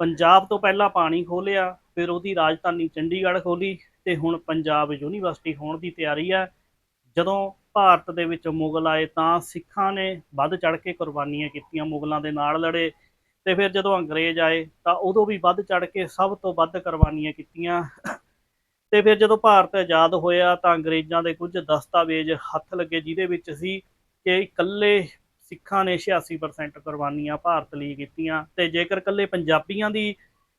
ਪੰਜਾਬ ਤੋਂ ਪਹਿਲਾਂ ਪਾਣੀ ਖੋਲਿਆ, ਫਿਰ ਉਹਦੀ ਰਾਜਧਾਨੀ ਚੰਡੀਗੜ੍ਹ ਖੋਲੀ ਤੇ ਹੁਣ ਪੰਜਾਬ ਯੂਨੀਵਰਸਿਟੀ ਹੋਣ ਦੀ ਤਿਆਰੀ ਹੈ। ਜਦੋਂ ਭਾਰਤ ਦੇ ਵਿੱਚ ਮੁਗਲ ਆਏ ਤਾਂ ਸਿੱਖਾਂ ਨੇ ਵੱਧ ਚੜ ਕੇ ਕੁਰਬਾਨੀਆਂ ਕੀਤੀਆਂ ਮੁਗਲਾਂ ਦੇ ਨਾਲ ਲੜੇ ਤੇ ਫਿਰ ਜਦੋਂ ਅੰਗਰੇਜ਼ ਆਏ ਤਾਂ ਉਦੋਂ ਵੀ ਵੱਧ ਚੜ ਕੇ ਸਭ ਤੋਂ ਵੱਧ ਕੁਰਬਾਨੀਆਂ ਕੀਤੀਆਂ। ਤੇ ਫਿਰ ਜਦੋਂ ਭਾਰਤ ਆਜ਼ਾਦ ਹੋਇਆ ਤਾਂ ਅੰਗਰੇਜ਼ਾਂ ਦੇ ਕੁਝ ਦਸਤਾਵੇਜ਼ ਹੱਥ ਲੱਗੇ, ਜਿਹਦੇ ਵਿੱਚ ਸੀ ਕਿ ਇਕੱਲੇ ਸਿੱਖਾਂ ਨੇ 86% ਕੁਰਬਾਨੀਆਂ ਭਾਰਤ ਲਈ ਕੀਤੀਆਂ ਤੇ ਜੇਕਰ ਇਕੱਲੇ ਪੰਜਾਬੀਆਂ ਦੀ,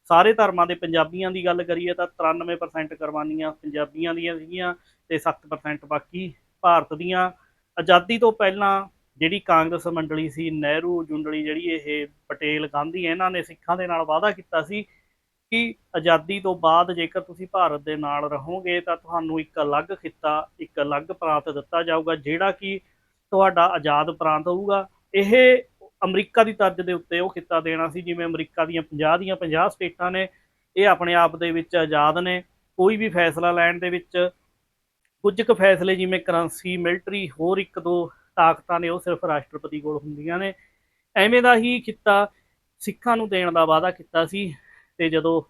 ਸਾਰੇ ਧਰਮਾਂ ਦੇ ਪੰਜਾਬੀਆਂ ਦੀ ਗੱਲ ਕਰੀਏ ਤਾਂ 93% ਕੁਰਬਾਨੀਆਂ ਪੰਜਾਬੀਆਂ ਦੀਆਂ ਸੀਗੀਆਂ ਤੇ 7% ਬਾਕੀ ਭਾਰਤ ਦੀਆਂ। ਆਜ਼ਾਦੀ ਤੋਂ ਪਹਿਲਾਂ ਜਿਹੜੀ ਕਾਂਗਰਸ ਮੰਡਲੀ ਸੀ, ਨਹਿਰੂ ਜੁੰਡਲੀ ਜਿਹੜੀ ਇਹ ਪਟੇਲ ਗਾਂਧੀ, ਇਹਨਾਂ ਨੇ ਸਿੱਖਾਂ ਦੇ ਨਾਲ ਵਾਅਦਾ ਕੀਤਾ ਸੀ ਕਿ ਆਜ਼ਾਦੀ ਤੋਂ ਬਾਅਦ ਜੇਕਰ ਤੁਸੀਂ ਭਾਰਤ ਦੇ ਨਾਲ ਰਹੋਗੇ ਤਾਂ ਤੁਹਾਨੂੰ ਇੱਕ ਅਲੱਗ ਖਿੱਤਾ, ਇੱਕ ਅਲੱਗ ਪ੍ਰਾਂਤ ਦਿੱਤਾ ਜਾਊਗਾ, ਜਿਹੜਾ ਕਿ ਤੁਹਾਡਾ ਆਜ਼ਾਦ ਪ੍ਰਾਂਤ ਹੋਊਗਾ। ਇਹ ਅਮਰੀਕਾ ਦੀ ਤਰਜ਼ ਦੇ ਉੱਤੇ ਉਹ ਖਿੱਤਾ ਦੇਣਾ ਸੀ, ਜਿਵੇਂ ਅਮਰੀਕਾ ਦੀਆਂ 50 ਦੀਆਂ 50 ਸਟੇਟਾਂ ਨੇ, ਇਹ ਆਪਣੇ ਆਪ ਦੇ ਵਿੱਚ ਆਜ਼ਾਦ ਨੇ। ਕੋਈ ਵੀ ਫੈਸਲਾ ਲੈਣ ਦੇ ਵਿੱਚ ਕੁਝ ਕੁ ਫੈਸਲੇ, ਜਿਵੇਂ ਕਰੰਸੀ, ਮਿਲਟਰੀ, ਹੋਰ ਇੱਕ ਦੋ ਤਾਕਤਾਂ ਨੇ, ਉਹ ਸਿਰਫ ਰਾਸ਼ਟਰਪਤੀ ਕੋਲ ਹੁੰਦੀਆਂ ਨੇ। ਐਵੇਂ ਦਾ ਹੀ ਖਿੱਤਾ ਸਿੱਖਾਂ ਨੂੰ ਦੇਣ ਦਾ ਵਾਅਦਾ ਕੀਤਾ ਸੀ ਤੇ ਜਦੋਂ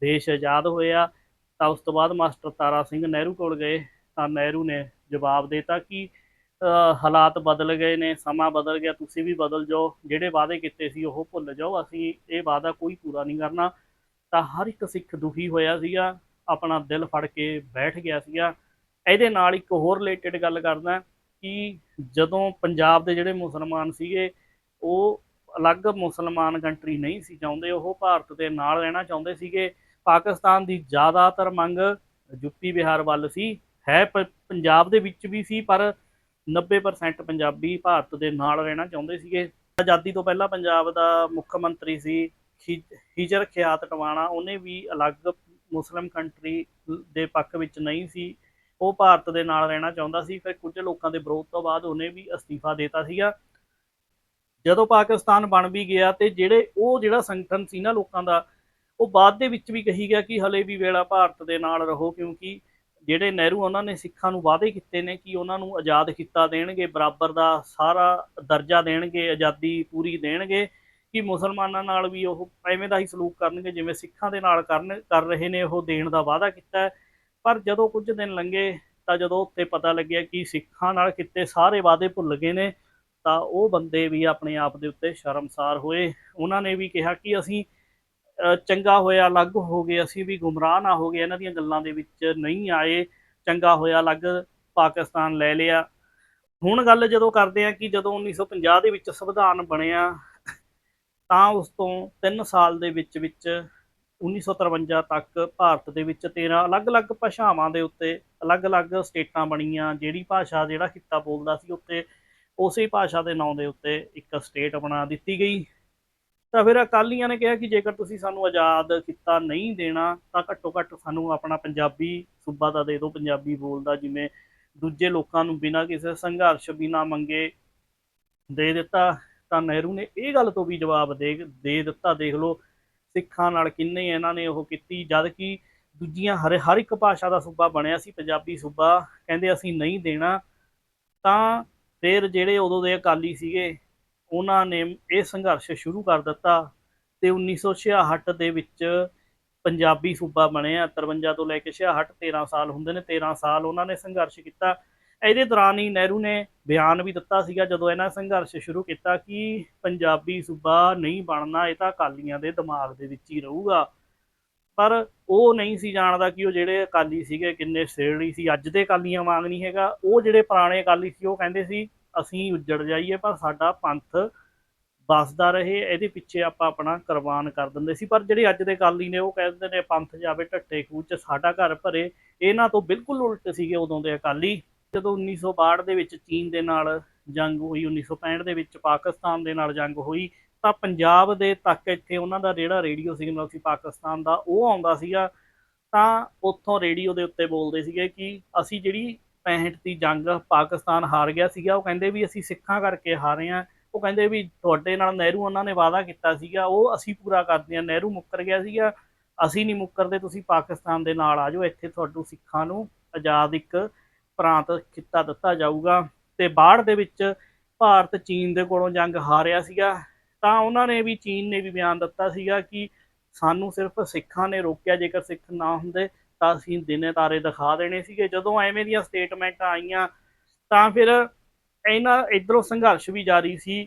ਦੇਸ਼ ਆਜ਼ਾਦ ਹੋਇਆ, ਤਾਂ ਉਸ ਤੋਂ ਬਾਅਦ ਮਾਸਟਰ ਤਾਰਾ ਸਿੰਘ ਨਹਿਰੂ ਕੋਲ ਗਏ। ਤਾਂ ਨਹਿਰੂ ਨੇ ਜਵਾਬ ਦਿੱਤਾ ਕਿ ਹਾਲਾਤ ਬਦਲ ਗਏ ਨੇ, ਸਮਾਂ ਬਦਲ ਗਿਆ, ਤੁਸੀਂ ਵੀ ਬਦਲ ਜਾਓ, ਜਿਹੜੇ ਵਾਅਦੇ ਕੀਤੇ ਸੀ ਉਹ ਭੁੱਲ ਜਾਓ, ਅਸੀਂ ਇਹ ਵਾਅਦਾ ਕੋਈ ਪੂਰਾ ਨਹੀਂ ਕਰਨਾ। ਤਾਂ ਹਰ ਇੱਕ ਸਿੱਖ ਦੁਖੀ ਹੋਇਆ ਸੀਗਾ, ਆਪਣਾ ਦਿਲ ਫੜ ਕੇ ਬੈਠ ਗਿਆ ਸੀਗਾ। ਇਹਦੇ ਨਾਲ ਇੱਕ ਹੋਰ ਰਿਲੇਟਡ ਗੱਲ ਕਰਦਾ ਕਿ ਜਦੋਂ ਪੰਜਾਬ ਦੇ ਜਿਹੜੇ ਮੁਸਲਮਾਨ ਸੀਗੇ, ਉਹ ਅਲੱਗ ਮੁਸਲਮਾਨ ਕੰਟਰੀ ਨਹੀਂ ਸੀ ਚਾਹੁੰਦੇ, ਉਹ ਭਾਰਤ ਦੇ ਨਾਲ ਰਹਿਣਾ ਚਾਹੁੰਦੇ ਸੀਗੇ। ਪਾਕਿਸਤਾਨ ਦੀ ਜ਼ਿਆਦਾਤਰ ਮੰਗ ਯੂਪੀ ਬਿਹਾਰ ਵੱਲ ਸੀ, ਹੈ ਪ- ਪੰਜਾਬ ਦੇ ਵਿੱਚ ਵੀ ਸੀ, ਪਰ 90% ਪੰਜਾਬੀ ਭਾਰਤ ਦੇ ਨਾਲ ਰਹਿਣਾ ਚਾਹੁੰਦੇ ਸੀਗੇ। ਆਜ਼ਾਦੀ ਤੋਂ ਪਹਿਲਾਂ ਪੰਜਾਬ ਦਾ ਮੁੱਖ ਮੰਤਰੀ ਸੀ ਖਿ- ਹਿਜਰ ਖਿਆਤ ਟਵਾਣਾ। ਉਹਨੇ ਵੀ ਅਲੱਗ ਮੁਸਲਿਮ ਕੰਟਰੀ ਦੇ ਪੱਖ ਵਿੱਚ ਨਹੀਂ ਸੀ। ਉਹ ਭਾਰਤ ਦੇ ਨਾਲ ਰਹਿਣਾ ਚਾਹੁੰਦਾ ਸੀ। ਫਿਰ ਕੁਝ ਲੋਕਾਂ ਦੇ ਵਿਰੋਧ ਤੋਂ ਬਾਅਦ ਉਹਨੇ ਵੀ ਅਸਤੀਫਾ ਦਿੱਤਾ ਸੀਗਾ। ਜਦੋਂ ਪਾਕਿਸਤਾਨ ਬਣ ਵੀ ਗਿਆ ਤੇ ਜਿਹੜੇ ਉਹ ਜਿਹੜਾ ਸੰਗਠਨ ਸੀ ਨਾ ਲੋਕਾਂ ਦਾ, ਉਹ ਬਾਅਦ ਦੇ ਵਿੱਚ ਵੀ ਕਹੀ ਗਿਆ ਕਿ ਹਲੇ ਵੀ ਵੇਲਾ ਭਾਰਤ ਦੇ ਨਾਲ ਰਹੋ ਕਿਉਂਕਿ ਜਿਹੜੇ ਨਹਿਰੂ ਉਹਨਾਂ ਨੇ ਸਿੱਖਾਂ ਨੂੰ ਵਾਅਦੇ ਕੀਤੇ ਨੇ ਕਿ ਉਹਨਾਂ ਨੂੰ ਆਜ਼ਾਦ ਕੀਤਾ ਦੇਣਗੇ, ਬਰਾਬਰ ਦਾ ਸਾਰਾ ਦਰਜਾ ਦੇਣਗੇ, ਆਜ਼ਾਦੀ ਪੂਰੀ ਦੇਣਗੇ, ਕਿ ਮੁਸਲਮਾਨਾਂ ਨਾਲ ਵੀ ਉਹ ਐਵੇਂ ਦਾ ਹੀ ਸਲੂਕ ਕਰਨਗੇ ਜਿਵੇਂ ਸਿੱਖਾਂ ਦੇ ਨਾਲ ਕਰਨ, ਕਰ ਰਹੇ ਨੇ, ਉਹ ਦੇਣ ਦਾ ਵਾਅਦਾ ਕੀਤਾ ਪਰ ਜਦੋਂ ਕੁਝ ਦਿਨ ਲੰਘੇ ਤਾਂ ਜਦੋਂ ਉੱਤੇ ਪਤਾ ਲੱਗਿਆ ਕਿ ਸਿੱਖਾਂ ਨਾਲ ਕੀਤੇ ਸਾਰੇ ਵਾਅਦੇ ਭੁੱਲ ਗਏ ਨੇ, ਤਾਂ ਉਹ ਬੰਦੇ ਵੀ ਆਪਣੇ ਆਪ ਦੇ ਉੱਤੇ ਸ਼ਰਮਸਾਰ ਹੋਏ। ਉਹਨਾਂ ਨੇ ਵੀ ਕਿਹਾ ਕਿ ਅਸੀਂ ਚੰਗਾ ਹੋਇਆ ਅਲੱਗ ਹੋ ਗਏ, ਅਸੀਂ ਵੀ ਗੁੰਮਰਾਹ ਨਾ ਹੋ ਗਏ, ਇਹਨਾਂ ਦੀਆਂ ਗੱਲਾਂ ਦੇ ਵਿੱਚ ਨਹੀਂ ਆਏ, ਚੰਗਾ ਹੋਇਆ ਅਲੱਗ ਪਾਕਿਸਤਾਨ ਲੈ ਲਿਆ। ਹੁਣ ਗੱਲ ਜਦੋਂ ਕਰਦੇ ਆ ਕਿ ਜਦੋਂ 1950 ਦੇ ਵਿੱਚ ਸੰਵਿਧਾਨ ਬਣਿਆ, ਤਾਂ ਉਸ ਤੋਂ 3 ਸਾਲ ਦੇ ਵਿੱਚ ਵਿੱਚ 1953 ਤੱਕ ਭਾਰਤ ਦੇ ਵਿੱਚ 13 ਅਲੱਗ-ਅਲੱਗ ਭਾਸ਼ਾਵਾਂ ਦੇ ਉੱਤੇ ਅਲੱਗ-ਅਲੱਗ ਸਟੇਟਾਂ ਬਣੀਆਂ, ਜਿਹੜੀ ਭਾਸ਼ਾ ਜਿਹੜਾ ਖਿੱਤਾ ਬੋਲਦਾ ਸੀ ਉੱਤੇ ਉਸੇ ਭਾਸ਼ਾ ਦੇ ਨਾਂ ਦੇ ਉੱਤੇ ਇੱਕ ਸਟੇਟ ਬਣਾ ਦਿੱਤੀ ਗਈ। ਤਾਂ ਫਿਰ ਅਕਾਲੀਆਂ ਨੇ ਕਿਹਾ ਕਿ ਜੇਕਰ ਤੁਸੀਂ ਸਾਨੂੰ ਆਜ਼ਾਦ ਕੀਤਾ ਨਹੀਂ ਦੇਣਾ, ਤਾਂ ਘੱਟੋ ਘੱਟ ਸਾਨੂੰ ਆਪਣਾ ਪੰਜਾਬੀ ਸੂਬਾ ਤਾਂ ਦੇ ਦਿਓ, ਪੰਜਾਬੀ ਬੋਲਦਾ ਜਿਵੇਂ ਦੂਜੇ ਲੋਕਾਂ ਨੂੰ ਬਿਨਾਂ ਕਿਸੇ ਸੰਘਰਸ਼, ਬਿਨਾਂ ਮੰਗੇ ਦੇ ਦਿੱਤਾ, ਤਾਂ ਨਹਿਰੂ ਨੇ ਇਹ ਗੱਲ ਤੋਂ ਵੀ ਜਵਾਬ ਦੇ ਦੇ ਦਿੱਤਾ। ਦੇਖ ਲਓ ਸਿੱਖਾਂ ਨਾਲ ਕਿੰਨੇ ਇਹਨਾਂ ਨੇ ਉਹ ਕੀਤੀ, ਜਦ ਕਿ ਦੂਜੀਆਂ ਹਰ ਹਰ ਇੱਕ ਭਾਸ਼ਾ ਦਾ ਸੂਬਾ ਬਣਿਆ ਸੀ, ਪੰਜਾਬੀ ਸੂਬਾ। ਕਹਿੰਦੇ ਅਸੀਂ ਨਹੀਂ ਦੇਣਾ, ਤਾਂ ਫਿਰ ਜਿਹੜੇ ਉਦੋਂ ਦੇ ਅਕਾਲੀ ਸੀਗੇ ਉਹਨਾਂ ਨੇ ਇਹ ਸੰਘਰਸ਼ ਸ਼ੁਰੂ ਕਰ ਦਿੱਤਾ ਤੇ 1966 ਦੇ ਵਿੱਚ ਪੰਜਾਬੀ ਸੂਬਾ ਬਣਿਆ 53 ਤੋਂ ਲੈ ਕੇ 66 13 ਸਾਲ ਹੁੰਦੇ ਨੇ 13 ਸਾਲ ਉਹਨਾਂ ਨੇ ਸੰਘਰਸ਼ ਕੀਤਾ। ਇਹਦੇ ਦੌਰਾਨ ਹੀ ਨਹਿਰੂ ਨੇ ਬਿਆਨ ਵੀ ਦਿੱਤਾ ਸੀਗਾ ਜਦੋਂ ਇਹਨਾਂ ਸੰਘਰਸ਼ ਸ਼ੁਰੂ ਕੀਤਾ ਕਿ ਪੰਜਾਬੀ ਸੂਬਾ ਨਹੀਂ ਬਣਨਾ, ਇਹ ਤਾਂ ਅਕਾਲੀਆਂ ਦੇ ਦਿਮਾਗ ਦੇ ਵਿੱਚ ਹੀ ਰਹੂਗਾ। ਪਰ ਉਹ ਨਹੀਂ ਸੀ ਜਾਣਦਾ ਕਿ ਉਹ ਜਿਹੜੇ ਅਕਾਲੀ ਸੀਗੇ, ਕਿੰਨੇ ਸੇੜੀ ਸੀ, ਅੱਜ ਦੇ ਅਕਾਲੀਆਂ ਵਾਂਗ ਨਹੀਂ ਹੈਗਾ। ਉਹ ਜਿਹੜੇ ਪੁਰਾਣੇ ਅਕਾਲੀ ਸੀ, ਉਹ ਕਹਿੰਦੇ ਸੀ ਅਸੀਂ ਉੱਜੜ ਜਾਈਏ, ਪਰ ਸਾਡਾ ਪੰਥ ਵਸਦਾ ਰਹੇ, ਇਹਦੇ ਪਿੱਛੇ ਆਪਾਂ ਆਪਣਾ ਕੁਰਬਾਨ ਕਰ ਦਿੰਦੇ ਸੀ। ਪਰ ਜਿਹੜੇ ਅੱਜ ਦੇ ਅਕਾਲੀ ਨੇ, ਉਹ ਕਹਿ ਦਿੰਦੇ ਨੇ, ਪੰਥ ਜਾਵੇ ਢੱਟੇ ਖੂਹ ਚ, ਸਾਡਾ ਘਰ ਭਰੇ। ਇਹਨਾਂ ਤੋਂ ਬਿਲਕੁਲ ਉਲਟ ਸੀਗੇ ਉਦੋਂ ਦੇ ਅਕਾਲੀ। ਜਦੋਂ 1962 ਦੇ ਵਿੱਚ ਚੀਨ ਦੇ ਨਾਲ ਜੰਗ ਹੋਈ 1965 ਦੇ ਵਿੱਚ ਪਾਕਿਸਤਾਨ ਦੇ ਨਾਲ ਜੰਗ ਹੋਈ, ਤਾਂ ਪੰਜਾਬ ਦੇ ਤੱਕ ਇੱਥੇ ਉਹਨਾਂ ਦਾ ਜਿਹੜਾ ਰੇਡੀਓ ਸਿਗਨਲ ਸੀ ਪਾਕਿਸਤਾਨ ਦਾ, ਉਹ ਆਉਂਦਾ ਸੀਗਾ। ਤਾਂ ਉੱਥੋਂ ਰੇਡੀਓ ਦੇ ਉੱਤੇ ਬੋਲਦੇ ਸੀਗੇ ਕਿ ਅਸੀਂ ਜਿਹੜੀ 65 ਦੀ ਜੰਗ ਪਾਕਿਸਤਾਨ ਹਾਰ ਗਿਆ ਸੀਗਾ। ਉਹ ਕਹਿੰਦੇ ਵੀ ਅਸੀਂ ਸਿੱਖਾਂ ਕਰਕੇ ਹਾਰੇ ਆ ਉਹ ਕਹਿੰਦੇ ਵੀ ਤੁਹਾਡੇ ਨਾਲ ਨਹਿਰੂ ਉਹਨਾਂ ਨੇ ਵਾਅਦਾ ਕੀਤਾ ਸੀਗਾ। ਉਹ ਅਸੀਂ ਪੂਰਾ ਕਰਦੇ ਆ ਨਹਿਰੂ ਮੁੱਕਰ ਗਿਆ ਸੀਗਾ। ਅਸੀਂ ਨਹੀਂ ਮੁੱਕਰਦੇ, ਤੁਸੀਂ ਪਾਕਿਸਤਾਨ ਦੇ ਨਾਲ ਆ ਜਾਓ। ਇੱਥੇ ਤੁਹਾਨੂੰ ਸਿੱਖਾਂ ਨੂੰ ਆਜ਼ਾਦ ਇੱਕ ਪ੍ਰਾਂਤ ਖਿੱਤਾ ਦਿੱਤਾ ਜਾਊਗਾ। ਤੇ ਬਾਹਰ ਦੇ ਵਿੱਚ ਭਾਰਤ ਚੀਨ ਦੇ ਕੋਲੋਂ ਜੰਗ ਹਾਰਿਆ ਸੀਗਾ। ਤਾਂ ਉਹਨਾਂ ਨੇ ਵੀ, ਚੀਨ ਨੇ ਵੀ ਬਿਆਨ ਦਿੱਤਾ ਸੀਗਾ ਕਿ ਸਾਨੂੰ ਸਿਰਫ ਸਿੱਖਾਂ ਨੇ ਰੋਕਿਆ। ਜੇਕਰ ਸਿੱਖ ਨਾ ਹੁੰਦੇ ਤਾਂ ਅਸੀਂ ਦਿਨੇ ਤਾਰੇ ਦਿਖਾ ਦੇਣੇ ਸੀਗੇ। ਜਦੋਂ ਐਵੇਂ ਦੀਆਂ ਸਟੇਟਮੈਂਟਾਂ ਆਈਆਂ, ਤਾਂ ਫਿਰ ਇਹਨਾਂ ਇਧਰੋਂ ਸੰਘਰਸ਼ ਵੀ ਜਾਰੀ ਸੀ।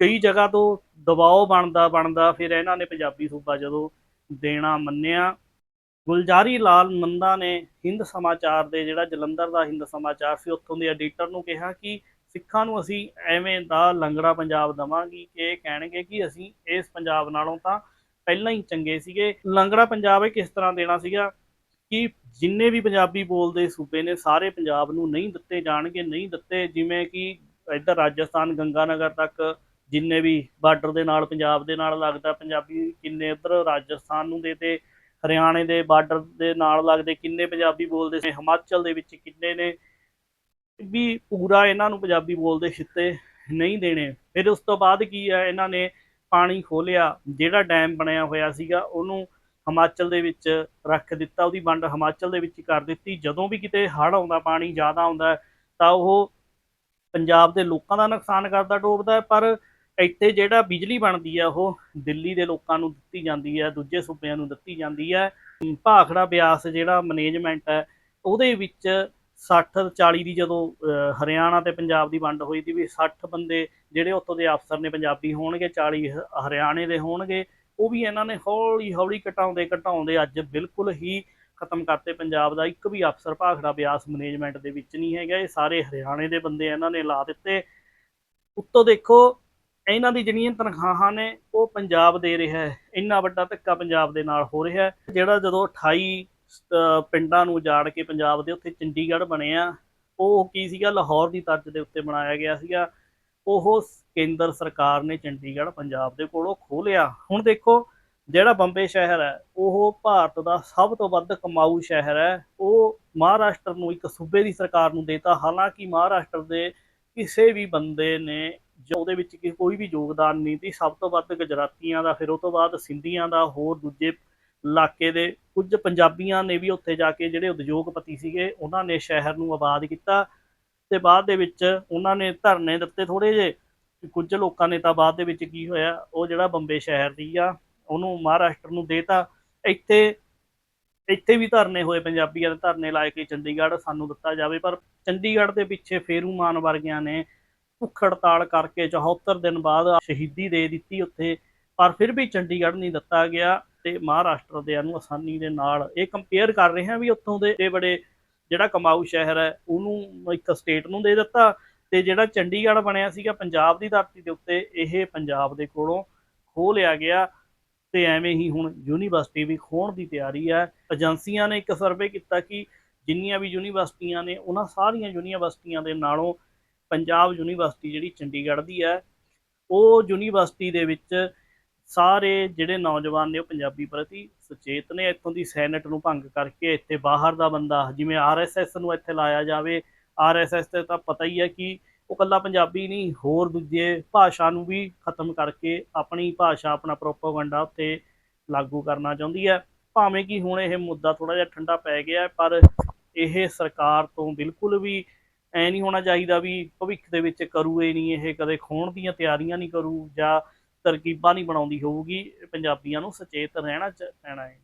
ਕਈ ਜਗ੍ਹਾ ਤੋਂ ਦਬਾਅ ਬਣਦਾ ਬਣਦਾ ਫਿਰ ਇਹਨਾਂ ਨੇ ਪੰਜਾਬੀ ਸੂਬਾ ਜਦੋਂ ਦੇਣਾ ਮੰਨਿਆ। ਗੁਲਜ਼ਾਰੀ ਲਾਲ ਨੰਦਾ ਨੇ ਹਿੰਦ ਸਮਾਚਾਰ ਦੇ ਜਿਹੜਾ ਜਲੰਧਰ ਦਾ ਹਿੰਦ ਸਮਾਚਾਰ ਸੀ, ਉੱਥੋਂ ਦੇ ਐਡੀਟਰ ਨੂੰ ਕਿਹਾ ਕਿ ਸਿੱਖਾਂ ਨੂੰ ਅਸੀਂ ਐਵੇਂ ਦਾ ਲੰਗੜਾ ਪੰਜਾਬ ਦਵਾਂਗੇ ਕਿ ਇਹ ਕਹਿਣਗੇ ਕਿ ਅਸੀਂ ਇਸ ਪੰਜਾਬ ਨਾਲੋਂ ਤਾਂ ਪਹਿਲਾਂ ਹੀ ਚੰਗੇ ਸੀਗੇ। ਲੰਗੜਾ ਪੰਜਾਬ ਇਹ ਕਿਸ ਤਰ੍ਹਾਂ ਦੇਣਾ ਸੀਗਾ? ਕਿ ਜਿੰਨੇ ਵੀ ਪੰਜਾਬੀ ਬੋਲਦੇ ਸੂਬੇ ਨੇ, ਸਾਰੇ ਪੰਜਾਬ ਨੂੰ ਨਹੀਂ ਦਿੱਤੇ ਜਾਣਗੇ, ਨਹੀਂ ਦਿੱਤੇ, ਜਿਵੇਂ ਕਿ ਇੱਧਰ ਰਾਜਸਥਾਨ, ਗੰਗਾਨਗਰ ਤੱਕ ਜਿੰਨੇ ਵੀ ਬਾਰਡਰ ਦੇ ਨਾਲ, ਪੰਜਾਬ ਦੇ ਨਾਲ ਲੱਗਦਾ, ਪੰਜਾਬੀ ਕਿੰਨੇ ਉੱਧਰ ਰਾਜਸਥਾਨ ਨੂੰ ਦੇ ਤੇ, ਹਰਿਆਣੇ ਦੇ ਬਾਰਡਰ ਦੇ ਨਾਲ ਲੱਗਦੇ, ਕਿੰਨੇ ਪੰਜਾਬੀ ਬੋਲਦੇ ਸੀ ਹਿਮਾਚਲ ਦੇ ਵਿੱਚ ਕਿੰਨੇ ਨੇ, ਵੀ ਪੂਰਾ ਇਹਨਾਂ ਨੂੰ ਪੰਜਾਬੀ ਬੋਲਦੇ ਛਿੱਤੇ ਨਹੀਂ ਦੇਣੇ। ਫਿਰ ਉਸ ਤੋਂ ਬਾਅਦ ਕੀ ਹੈ, ਇਹਨਾਂ ਨੇ ਪਾਣੀ ਖੋਲਿਆ ਜਿਹੜਾ ਡੈਮ ਬਣਿਆ ਹੋਇਆ ਸੀਗਾ, ਉਹਨੂੰ ਹਿਮਾਚਲ ਦੇ ਵਿੱਚ ਰੱਖ ਦਿੱਤਾ, ਉਹਦੀ ਵੰਡ ਹਿਮਾਚਲ ਦੇ ਵਿੱਚ ਕਰ ਦਿੱਤੀ। ਜਦੋਂ ਵੀ ਕਿਤੇ ਹੜ੍ਹ ਆਉਂਦਾ, ਪਾਣੀ ਜ਼ਿਆਦਾ ਆਉਂਦਾ ਤਾਂ ਉਹ ਪੰਜਾਬ ਦੇ ਲੋਕਾਂ ਦਾ ਨੁਕਸਾਨ ਕਰਦਾ, ਡੋਬਦਾ ਪਰ ਇੱਥੇ ਜਿਹੜਾ ਬਿਜਲੀ ਬਣਦੀ ਆ ਉਹ ਦਿੱਲੀ ਦੇ ਲੋਕਾਂ ਨੂੰ ਦਿੱਤੀ ਜਾਂਦੀ ਹੈ, ਦੂਜੇ ਸੂਬਿਆਂ ਨੂੰ ਦਿੱਤੀ ਜਾਂਦੀ ਹੈ। ਭਾਖੜਾ ਬਿਆਸ ਜਿਹੜਾ ਮੈਨੇਜਮੈਂਟ ਹੈ, ਉਹਦੇ ਵਿੱਚ 60 40 ਦੀ ਜਦੋਂ ਹਰਿਆਣਾ ਤੇ ਪੰਜਾਬ ਦੀ ਵੰਡ ਹੋਈ ਸੀ ਵੀ 60 ਬੰਦੇ ਜਿਹੜੇ ਉੱਥੋਂ ਦੇ ਅਫਸਰ ਨੇ, ਪੰਜਾਬੀ ਹੋਣਗੇ 40 ਹ- ਹਰਿਆਣੇ ਦੇ ਹੋਣਗੇ। ਉਹ ਵੀ ਇਹਨਾਂ ਨੇ ਹੌਲੀ ਹੌਲੀ ਘਟਾਉਂਦੇ ਘਟਾਉਂਦੇ ਅੱਜ ਬਿਲਕੁਲ ਹੀ ਖਤਮ ਕਰਤੇ ਪੰਜਾਬ ਦਾ। ਇੱਕ ਵੀ ਅਫਸਰ ਭਾਖੜਾ ਬਿਆਸ ਮੈਨੇਜਮੈਂਟ ਦੇ ਵਿੱਚ ਨਹੀਂ ਹੈਗਾ। ਇਹ ਸਾਰੇ ਹਰਿਆਣੇ ਦੇ ਬੰਦੇ ਇਹਨਾਂ ਨੇ ਲਾ ਦਿੱਤੇ। ਉੱਤੋਂ ਦੇਖੋ, ਇਹਨਾਂ ਦੀ ਜਿਹੜੀਆਂ ਤਨਖਾਹਾਂ ਨੇ, ਉਹ ਪੰਜਾਬ ਦੇ ਰਿਹਾ ਹੈ। ਇੰਨਾ ਵੱਡਾ ਧੱਕਾ ਪੰਜਾਬ ਦੇ ਨਾਲ ਹੋ ਰਿਹਾ ਹੈ। ਜਿਹੜਾ ਜਦੋਂ 28 ਅਹ, ਪਿੰਡਾਂ ਨੂੰ ਉਜਾੜ ਕੇ ਪੰਜਾਬ ਦੇ ਉੱਥੇ ਚੰਡੀਗੜ੍ਹ ਬਣਿਆ ਉਹ ਕੀ ਸੀਗਾ? ਲਾਹੌਰ ਦੀ ਤਰਜ਼ ਦੇ ਉੱਤੇ ਬਣਾਇਆ ਗਿਆ ਸੀਗਾ। ਉਹ ਕੇਂਦਰ ਸਰਕਾਰ ਨੇ ਚੰਡੀਗੜ੍ਹ ਪੰਜਾਬ ਦੇ ਕੋਲੋਂ ਖੋਹ ਹੁਣ ਦੇਖੋ, ਜਿਹੜਾ ਬੰਬੇ ਸ਼ਹਿਰ ਹੈ, ਉਹ ਭਾਰਤ ਦਾ ਸਭ ਤੋਂ ਵੱਧ ਕਮਾਊ ਸ਼ਹਿਰ ਹੈ। ਉਹ ਮਹਾਰਾਸ਼ਟਰ ਨੂੰ ਇੱਕ ਸੂਬੇ ਦੀ ਸਰਕਾਰ ਨੂੰ ਦੇਤਾ। ਹਾਲਾਂਕਿ ਮਹਾਰਾਸ਼ਟਰ ਦੇ ਕਿਸੇ ਵੀ ਬੰਦੇ ਨੇ ਜੋ ਉਹਦੇ ਵਿੱਚ ਕੋਈ ਵੀ ਯੋਗਦਾਨ ਨਹੀਂ ਸੀ, ਸਭ ਤੋਂ ਵੱਧ ਗੁਜਰਾਤੀਆਂ ਦਾ, ਫਿਰ ਉਹ ਤੋਂ ਬਾਅਦ ਸਿੰਧੀਆਂ ਦਾ, ਹੋਰ ਦੂਜੇ ਇਲਾਕੇ ਦੇ ਕੁਝ ਪੰਜਾਬੀਆਂ ਨੇ ਵੀ ਉੱਥੇ ਜਾ ਕੇ ਜਿਹੜੇ ਉਦਯੋਗਪਤੀ ਸੀਗੇ, ਉਹਨਾਂ ਨੇ ਸ਼ਹਿਰ ਨੂੰ ਆਬਾਦ ਕੀਤਾ। ਤੇ ਬਾਅਦ ਦੇ ਵਿੱਚ ਉਹਨਾਂ ਨੇ ਧਰਨੇ ਦਿੱਤੇ ਥੋੜੇ ਜੇ ਕੁਝ ਲੋਕਾਂ ਨੇ ਤਾਂ ਬਾਅਦ ਦੇ ਵਿੱਚ ਕੀ ਹੋਇਆ, ਉਹ ਜਿਹੜਾ ਬੰਬੇ ਸ਼ਹਿਰ ਦੀ ਆ, ਉਹਨੂੰ ਮਹਾਰਾਸ਼ਟਰ ਨੂੰ ਦੇਤਾ। ਇੱਥੇ ਇੱਥੇ ਵੀ ਧਰਨੇ ਹੋਏ ਪੰਜਾਬੀਆਂ ਦੇ, ਧਰਨੇ ਲਾਏ ਕਿ ਚੰਡੀਗੜ੍ਹ ਸਾਨੂੰ ਦਿੱਤਾ ਜਾਵੇ, ਪਰ ਚੰਡੀਗੜ੍ਹ ਦੇ ਪਿੱਛੇ ਫੇਰੂ ਮਾਨ ਵਰਗਿਆਂ ਨੇ ਭੁੱਖ ਹੜਤਾਲ ਕਰਕੇ 74 ਦਿਨ ਬਾਅਦ ਸ਼ਹੀਦੀ ਦੇ ਦਿੱਤੀ ਉੱਥੇ, ਪਰ ਫਿਰ ਵੀ ਚੰਡੀਗੜ੍ਹ ਨਹੀਂ ਦਿੱਤਾ ਗਿਆ। ਤੇ ਮਹਾਰਾਸ਼ਟਰ ਦੇ ਨੂੰ ਆਸਾਨੀ ਦੇ ਨਾਲ ਇਹ ਕੰਪੇਅਰ ਕਰ ਰਹੇ ਹਾਂ ਵੀ ਉੱਥੋਂ ਦੇ ਇਹ ਬੜੇ ਜਿਹੜਾ ਕਮਾਊ ਸ਼ਹਿਰ ਹੈ, ਉਹਨੂੰ ਇੱਕ ਸਟੇਟ ਨੂੰ ਦੇ ਦਿੱਤਾ ਤੇ ਜਿਹੜਾ ਚੰਡੀਗੜ੍ਹ ਬਣਿਆ ਸੀਗਾ ਪੰਜਾਬ ਦੀ ਧਰਤੀ ਦੇ ਉੱਤੇ, ਇਹ ਪੰਜਾਬ ਦੇ ਕੋਲੋਂ ਖੋਹ ਲਿਆ ਗਿਆ ਤੇ ਐਵੇਂ ਹੀ ਹੁਣ ਯੂਨੀਵਰਸਿਟੀ ਵੀ ਖੋਣ ਦੀ ਤਿਆਰੀ ਹੈ। ਏਜੰਸੀਆਂ ਨੇ ਇੱਕ ਸਰਵੇ ਕੀਤਾ ਕਿ ਜਿੰਨੀਆਂ ਵੀ ਯੂਨੀਵਰਸਿਟੀਆਂ ਨੇ, ਉਹਨਾਂ ਸਾਰੀਆਂ ਯੂਨੀਵਰਸਿਟੀਆਂ ਦੇ ਨਾਲੋਂ ਪੰਜਾਬ ਯੂਨੀਵਰਸਿਟੀ ਜਿਹੜੀ ਚੰਡੀਗੜ੍ਹ ਦੀ ਹੈ, ਉਹ ਯੂਨੀਵਰਸਿਟੀ ਦੇ ਵਿੱਚ ਸਾਰੇ ਜਿਹੜੇ ਨੌਜਵਾਨ ਨੇ ਉਹ ਪੰਜਾਬੀ ਪ੍ਰਤੀ ਸੁਚੇਤ ਨੇ, ਇੱਥੋਂ ਦੀ ਸੈਨੇਟ ਨੂੰ ਭੰਗ ਕਰਕੇ ਇੱਥੇ ਬਾਹਰ ਦਾ ਬੰਦਾ, ਜਿਵੇਂ ਆਰਐਸਐਸ ਨੂੰ ਇੱਥੇ ਲਾਇਆ ਜਾਵੇ। ਆਰਐਸਐਸ ਤੇ ਤਾਂ ਪਤਾ ਹੀ ਹੈ ਕਿ ਉਹ ਕੱਲਾ ਪੰਜਾਬੀ ਨਹੀਂ, ਹੋਰ ਦੂਜੇ ਭਾਸ਼ਾ ਨੂੰ ਵੀ ਖਤਮ ਕਰਕੇ ਆਪਣੀ ਭਾਸ਼ਾ, ਆਪਣਾ ਪ੍ਰੋਪਾਗੈਂਡਾ ਉੱਤੇ ਲਾਗੂ ਕਰਨਾ ਚਾਹੁੰਦੀ ਹੈ। ਭਾਵੇਂ ਕਿ ਹੁਣ ਇਹ ਮੁੱਦਾ ਥੋੜਾ ਜਿਹਾ ਠੰਡਾ ਪੈ ਗਿਆ, ਪਰ ਇਹ ਸਰਕਾਰ ਤੋਂ ਬਿਲਕੁਲ ਵੀ ਐ ਨਹੀਂ ਹੋਣਾ ਚਾਹੀਦਾ ਵੀ ਭਵਿੱਖ ਦੇ ਵਿੱਚ ਕਰੂ ਇਹ ਨਹੀਂ, ਇਹ ਕਦੇ ਖੋਣ ਦੀਆਂ ਤਿਆਰੀਆਂ ਨਹੀਂ ਕਰੂ ਜਾਂ ਤਰਕੀਬਾਂ ਨਹੀਂ ਬਣਾਉਂਦੀ ਹੋਊਗੀ ਪੰਜਾਬੀਆਂ ਨੂੰ ਸੁਚੇਤ ਰਹਿਣਾ ਚ- ਪੈਣਾ ਹੈ।